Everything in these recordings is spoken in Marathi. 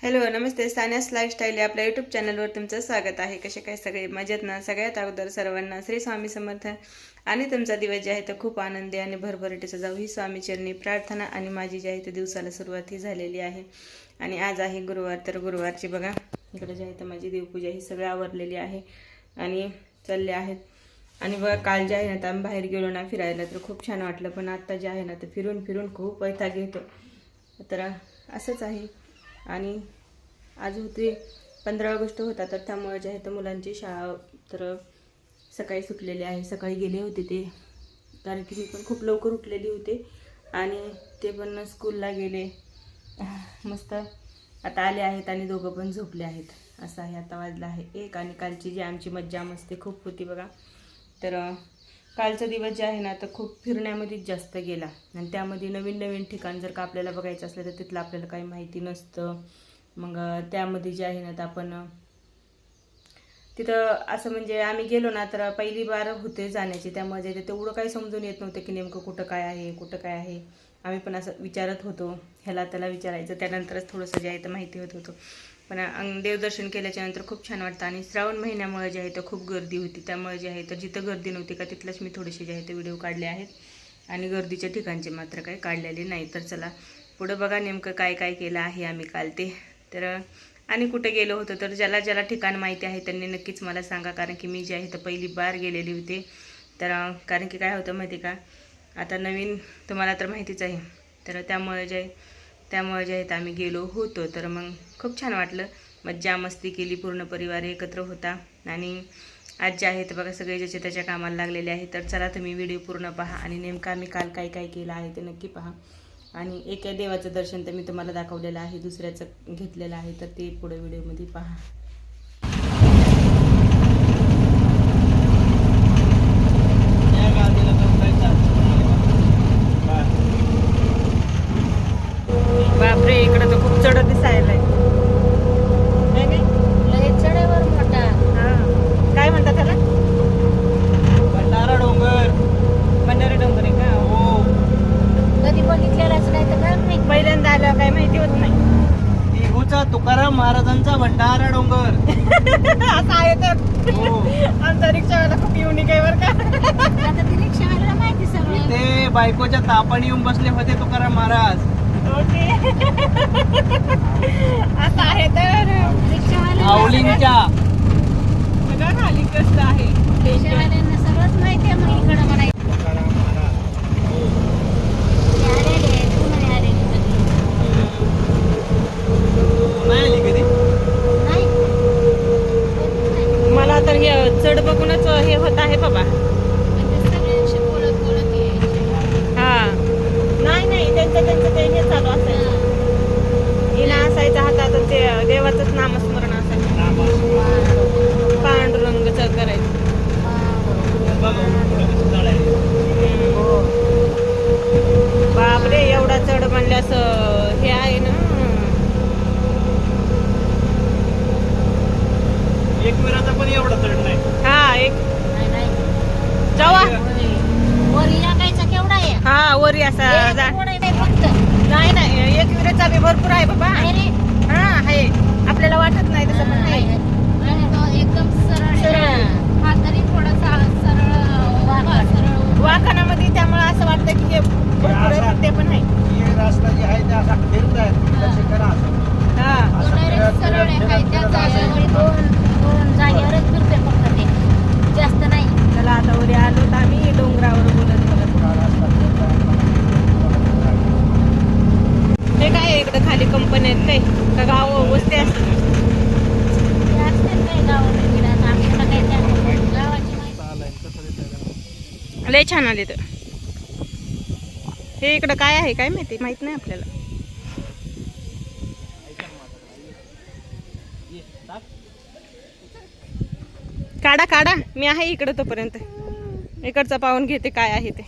हॅलो नमस्ते. सान्यास लाईफस्टाईल या आपल्या यूट्यूब चॅनलवर तुमचं स्वागत आहे. कसे काय सगळे? मजेत ना? सगळ्यात अगोदर सर्वांना श्री स्वामी समर्थ आणि तुमचा दिवस जे आहे तो खूप आनंदी आणि भरभराटीचा जाऊ. ही स्वामी चरणी प्रार्थना आणि माझी जी आहे ते दिवसाला सुरुवात ही झालेली आहे. आणि आज आहे गुरुवार. तर गुरुवारची बघा इकडे जे आहे तर माझी देवपूजा ही सगळं आवरलेली आहे आणि चालले आहेत आणि बघा काल जे आहे ना तर आम्ही बाहेर गेलो ना फिरायला तर खूप छान वाटलं. पण आत्ता जे आहे ना तर फिरून फिरून खूप वैताग येतो तर असंच आहे. आणि आज होते पंधरा ऑगस्ट होता तर त्यामुळे जे आहे तर मुलांची शाळा तर सकाळी सुटलेली आहे. सकाळी गेले होते ते. कारण की मी पण खूप लवकर उठलेली होते आणि ते पण स्कूलला गेले. मस्त आता आले आहेत आणि दोघं पण झोपले आहेत. असं आहे आता वाजलं आहे एक आणि कालची जी आमची मज्जा मस्ती खूप होती बघा. तर कालचा दिवस जे आहे ना तर खूप फिरण्यामध्येच जास्त गेला. आणि त्यामध्ये नवीन नवीन ठिकाण जर का आपल्याला बघायचं असलं तर तिथलं आपल्याला काही माहिती नसतं. मग त्यामध्ये जे आहे ना तर आपण तिथं असं म्हणजे आम्ही गेलो ना तर पहिली बार होते जाण्याची. त्यामध्ये तर ते तेवढं काही समजून येत नव्हतं की नेमकं कुठं काय आहे कुठं काय आहे. आम्ही पण असं विचारत होतो. ह्याला त्याला विचारायचं. त्यानंतरच थोडंसं जे आहे तर माहिती होत होतं. पण अंग देवदर्शन केल्याच्यानंतर खूप छान वाटतं. आणि श्रावण महिन्यामुळे जे आहे तर खूप गर्दी होती. त्यामुळे जे आहे तर जिथं गर्दी नव्हती का तिथलंच मी थोडेसे जे आहे ते व्हिडिओ काढले आहेत. आणि गर्दीच्या ठिकाणचे मात्र काही काढलेले नाही. तर चला पुढं बघा नेमकं काय काय केलं आहे आम्ही काल ते. तर आणि कुठे गेलो होतो? तर ज्याला ज्याला ठिकाण माहिती आहे त्यांनी नक्कीच मला सांगा. कारण की मी जे आहे तर पहिली बार गेलेली होते. तर कारण की काय होतं माहिती का? आता नवीन तुम्हाला तर माहितीच आहे. तर त्यामुळे जे त्यामुळे जे आहेत आम्ही गेलो होतो तर मग खूप छान वाटलं. मज्जा मस्ती केली पूर्ण परिवार एकत्र होता. आणि आज जे आहेत बघा सगळे ज्याचे त्याच्या कामाला लागलेले आहे तर चला तुम्ही व्हिडिओ पूर्ण पहा आणि नेमका आम्ही काल काय काय केलं आहे ते नक्की पहा. आणि एका देवाचं दर्शन तर मी तुम्हाला दाखवलेलं आहे दुसऱ्याचं घेतलेलं आहे तर ते पुढे व्हिडिओमध्ये पहा बापरे इकडं तर खूप चढ दिसायला लय चढावर मोठा काय म्हणतात त्याला भंडारा डोंगर बंडारे डोंगर आहे का हो कधी बघितलेलाच नाही तर काय माहीत पहिल्यांदा आल्यावर काही माहिती होत नाही देहूचा तुकाराम महाराजांचा भंडारा डोंगर असं आहे तर हो आमचा रिक्षावाला खूप युनिक आहे बरं का आता ती रिक्षावाल्याला माहिती सगळं ते बायकोच्या तापाने येऊन बसले होते तुकाराम महाराज. ओके. असं आहे तर बघा कसं आहे? रिक्षावाल्यांना सगळंच माहिती आहे मग इकडं म्हणायचं तुकाराम महाराज हो. ते आलेले तू नाही आलेली कधी नाही आली कधी नाही नाही. मला तर हे चढ बघूनच हे होत आहे बाबा म्हणजे सगळ्यांशी बोलत बोलत यायचे. हा नाही नाही त्यांचं त्यांचं ते हे चालू असायचं हिना असायचं हातात आणि ते देवाचंच नामस्मरण असायचं पांडुरंगच करायचं बघा, पुढं कसं झाड आहे. बापरे एवढा चढ म्हणल्यास हे आहे ना एक मिराचा पण एवढा चढ नाही हा एक नाही, नाही. जावा वर लागायचा केवढा आहे वरी असा नाही नाही एक विरेचा बी भरपूर आहे बाबा. हा आहे. आपल्याला वाटत नाही तसं पण तो एकदम सरळ आहे. सरळ. हा तरी थोडासा सरळ वाका, सरळ वाखाणामध्ये त्यामुळे असं वाटतं की हे भरपूर ते पण आहे. ही रस्ता जी आहे ते असा फिरत आहे. हा. सरळ आहे. फिरत- काय फिरत- त्या फिरत असं जागेवर दोन दोन जागेवरच फिरते फक्त ते जास्त नाही चला आता वरी आलो तर आम्ही डोंगरावर बोलत बोलत हा रस्ता फिरत आहे. हे काय आहे इकडं खाली कंपनी आहेत काय का गाव वस्ती असतात ते असते काही गावाला गेल्यात आपल्याला काही त्या गावाची माहिती चालेल, गाव दिसतंय का? लय छान आले तर. हे इकडं काय आहे काय माहिती? माहीत नाही आपल्याला. काढा काढा. मी आहे इकडं तोपर्यंत. इकडचा पाहून घेते काय आहे ते.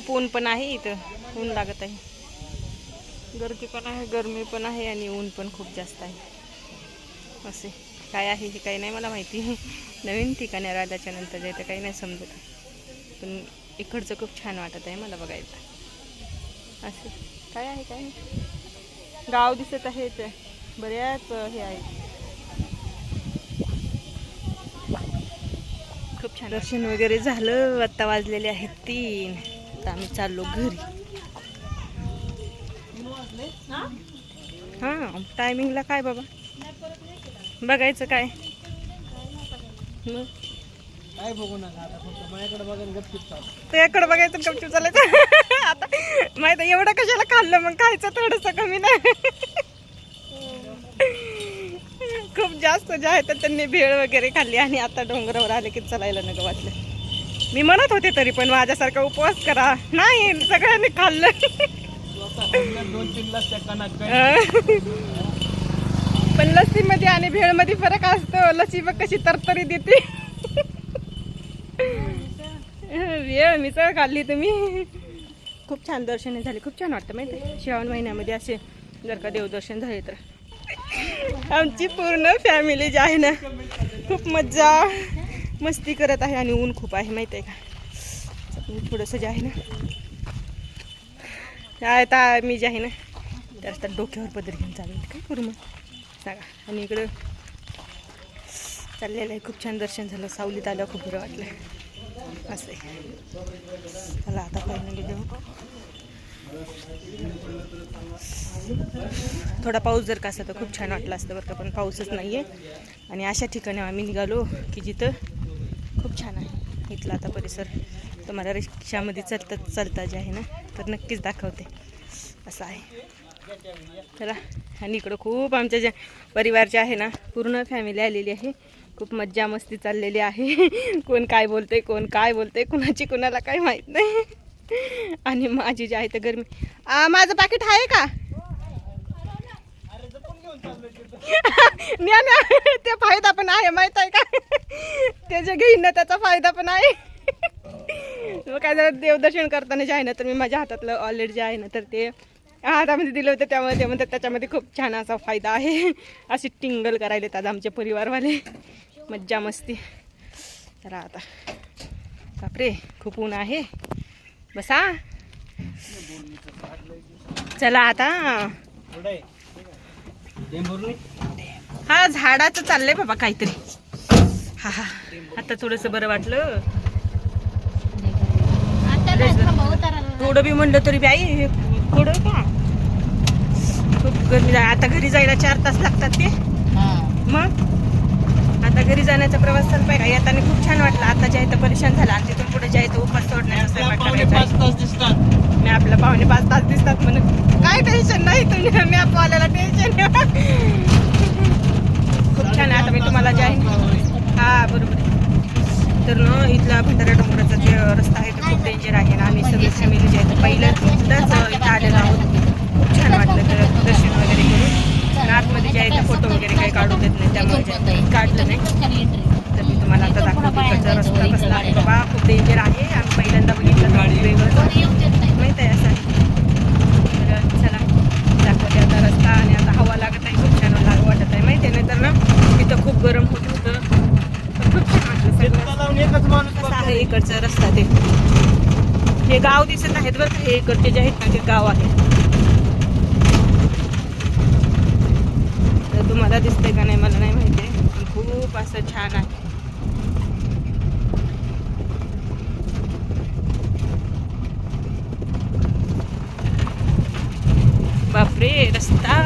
खूप ऊन पण आहे इथं. ऊन लागत आहे. गर्दी पण आहे गरमी पण आहे आणि ऊन पण खूप जास्त आहे. असे. काय आहे हे काही नाही मला माहिती. नवीन ठिकाणी राजाच्या नंतर जायचं काही नाही समजत. पण इकडचं खूप छान वाटत आहे मला बघायचं असे. काय आहे काय नाही गाव दिसत आहे ते बऱ्याच हे आहे खूप छान. दर्शन वगैरे झालं. आत्ता वाजलेले आहेत तीन. आता आम्ही चाललो घरी. हां टायमिंगला काय बाबा? बघायचं काय? मग काय बघू नका त्याकडे बघायचं गपचूप चालायचं. आता माहिती एवढं कशाला खाल्लं मग खायचं थोडंसं कमी नाही. खूप जास्त जे आहे तर त्यांनी भेळ वगैरे खाल्ली आणि आता डोंगरावर आले की चालायला नको वाटलं. मी म्हणत होते तरी पण माझ्यासारखा उपवास करा. नाही सगळ्यांनी खाल्लं. पण लस्सीमध्ये आणि भेळमध्ये फरक असतो. लस्सी बघ कशी तरतरी देते. वेळ मिसळ खाल्ली तुम्ही. खूप छान दर्शन झाले. खूप छान वाटतं माहिती? श्रावण महिन्यामध्ये असे जर का देवदर्शन झाले तर. आमची पूर्ण फॅमिली जी आहे ना खूप मज्जा. मस्ती करत आहे आणि ऊन खूप आहे माहिती आहे का मी थोडंसं जे आहे ना आता मी जे आहे ना तर डोक्यावर पदर घेऊन चालेल काय करू मग? सांगा. आणि इकडं चाललेलं आहे खूप छान दर्शन झालं. सावलीत आलं खूप बरं वाटलं. असं आहे. चला आता फायनली देऊ थोडा पाऊस जर का असता तर खूप छान वाटलं असतं बरं का पण पाऊसच नाही आहे आणि अशा ठिकाणी आम्ही निघालो की जिथं खूप छान आहे. इथला आता परिसर तुम्हाला रिक्षामध्ये चालता चालता जे आहे ना तर नक्कीच दाखवते. असं आहे. चला आणि इकडं खूप आमच्या ज्या परिवारचे आहे ना पूर्ण फॅमिली आलेली आहे. खूप मज्जा मस्ती चाललेली आहे. कोण काय बोलते कोण काय बोलते कुणाची कुणाला काही माहीत नाही. आणि माझी जी आहे तर गरमी. माझं पाकिट आहे का? न्या न्या. ते फायदा पण आहे माहीत आहे का? ते जे घेईन ना त्याचा फायदा पण आहे. मग काय झालं देवदर्शन करताना जे आहे ना तर मी माझ्या हातातलं ऑलरेडी जे आहे ना तर ते हातामध्ये दिलं होतं त्यामुळे ते म्हणतात त्याच्यामध्ये खूप छान असा फायदा आहे. अशी टिंगल करायला येतात आमचे परिवारवाले. मज्जा मस्ती. चला आता. बापरे खूप ऊन आहे. बसा. चला आता. हा झाडाचं चाललंय बाबा काहीतरी. हा हा. आता थोडंसं बरं वाटलं. थोडं बी म्हणलं तरी बी आई हे थोडं का? खूप गरमी. आता घरी जायला चार तास लागतात ते. मग? आता घरी जाण्याचा प्रवास चालू पाहिजे येताना खूप छान वाटलं. आता जे आहे तर परेशान झाला आणि तिथून पुढे जे आहे. तर उपास सोडण्याचा स्वयंपाक मी आपल्या पाहुणे पाच तास दिसतात म्हणून. काय तुम्ही मॅपवाल्याला टेन्शन खूप छान आहे आता मी तुम्हाला जे आहे. हा बरोबर तर ना इथला भंडारा डोंगराचा जे रस्ता आहे तो खूप डेंजर आहे ना. आम्ही सगळी फॅमिली जे आहे पहिल्यांदाच इथं आलेलो आहोत. खूप छान वाटलं तर दर्शन वगैरे करून. आणि आतमध्ये जे आहे ते फोटो वगैरे काही काढू देत नाही त्यामुळे जे काढलं नाही. तर मी तुम्हाला आता दाखवतो रस्ता कसला आहे. बाबा खूप डेंजर आहे. आम्ही पहिल्यांदा बघितलं गाडी वेगळं आहे. माहीत आहे असं तर चला दाखवते आता रस्ता आणि आता हवा लागत आहे खूप छान लाग वाटत आहे माहिती आहे तर ना तिथं खूप गरम होत होतं पण खूप छान वाटलं सगळं इथं लावून एकच माणूस कसं आहे इकडचा रस्ता ते हे गाव दिसत आहेत बरं का हे इकडचे जे आहेत ना गाव आहे. तर तुम्हाला दिसतंय का नाही मला नाही माहिती आहे पण खूप असं छान आहे. बापरे रस्ता!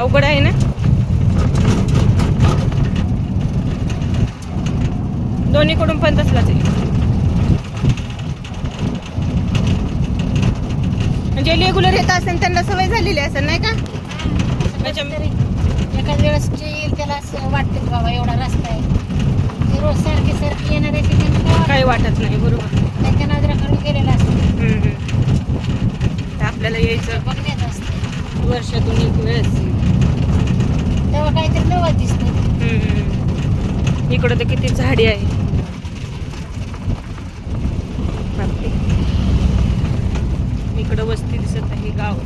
अवघड आहे ना? दोन्हीकडून पण तसलाच आहे. म्हणजे रेग्युलर येत असेल त्यांना सवय झालेली असेल नाही का? तरी एखाद वेळेस जे येईल त्याला असं वाटतं बाबा एवढा रस्ता आहे. जे रोज सारखे सारखे येणार आहे ते त्यांना काही वाटत नाही बरोबर. त्यांच्या नजरेकडून गेलेलं असतं. हम्म, हम्म. तर आपल्याला यायचं बघण्यात असतं. वर्षातून एक वेळेस. तेव्हा काहीतरी नवं दिसतं. हम्म. इकडं तर किती झाडी आहे. इकडं वस्ती दिसत आहे गाव.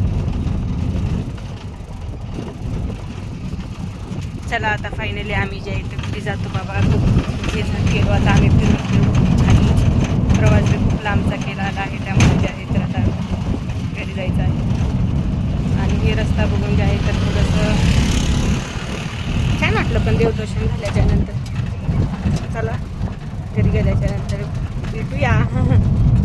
चला आता फायनली आम्ही जे इथे कुठे जातो बाबा खूप हे गेलो आता आम्ही फिरून फिरून आणि प्रवास खूप लांबचा केला आहे त्यामुळे जे आहे तर आता घरी जायचं आहे. आणि हे रस्ता बघून जे आहे तर थोडंसं छान वाटलं पण देवदर्शन झाल्याच्यानंतर. चला घरी गेल्याच्यानंतर भेटूया.